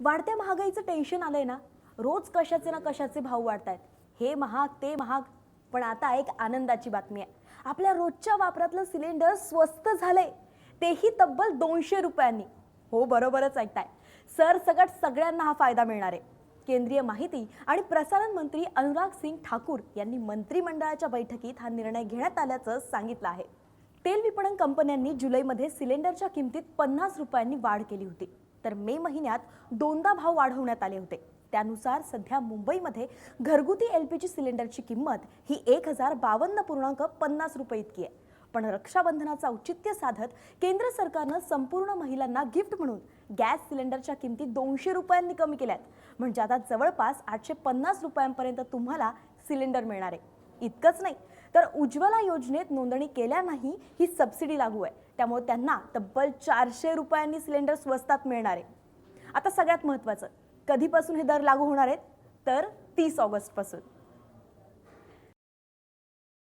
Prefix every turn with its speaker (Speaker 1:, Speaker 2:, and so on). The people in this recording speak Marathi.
Speaker 1: वाढत्या महागाईचं टेन्शन आलंय ना रोज कशाचे ना कशाचे भाव वाढतायत. हे महाग ते महाग पण आता एक आनंदाची बातमी आहे. आपल्या रोजच्या वापरातलं सिलेंडर स्वस्त झालंय. तेही तब्बल दोनशे रुपयांनी. हो बरोबरच ऐकताय. सरसकट सगळ्यांना हा फायदा मिळणार आहे. केंद्रीय माहिती आणि प्रसारण मंत्री अनुराग सिंग ठाकूर यांनी मंत्रिमंडळाच्या बैठकीत हा निर्णय घेण्यात आल्याचं सांगितलं आहे. तेल विपणन कंपन्यांनी जुलैमध्ये सिलेंडरच्या किमतीत पन्नास रुपयांनी वाढ केली होती. तर मे महिन्यात दोनदा भाव वाढवण्यात आले होते. त्यानुसार सध्या मुंबईमध्ये घरगुती एल पी जी सिलेंडरची किंमत ही एक हजार बावन्न पूर्णांक पन्नास रुपये इतकी आहे. पण रक्षाबंधनाचं औचित्य साधत केंद्र सरकारनं संपूर्ण महिलांना गिफ्ट म्हणून गॅस सिलेंडरच्या किमती दोनशे रुपयांनी कमी केल्यात. म्हणजे आता जवळपास आठशे पन्नास रुपयांपर्यंत तुम्हाला सिलेंडर मिळणार आहे. इतकंच नाही. तर उज्ज्वला योजनेत नोंदणी केल्या नाही ही सबसिडी लागू आहे. त्यामुळे त्यांना तब्बल चारशे रुपयांनी सिलेंडर स्वस्तात मिळणार आहे. आता सगळ्यात महत्त्वाचं कधीपासून हे दर लागू होणार आहेत? तर तीस ऑगस्टपासून.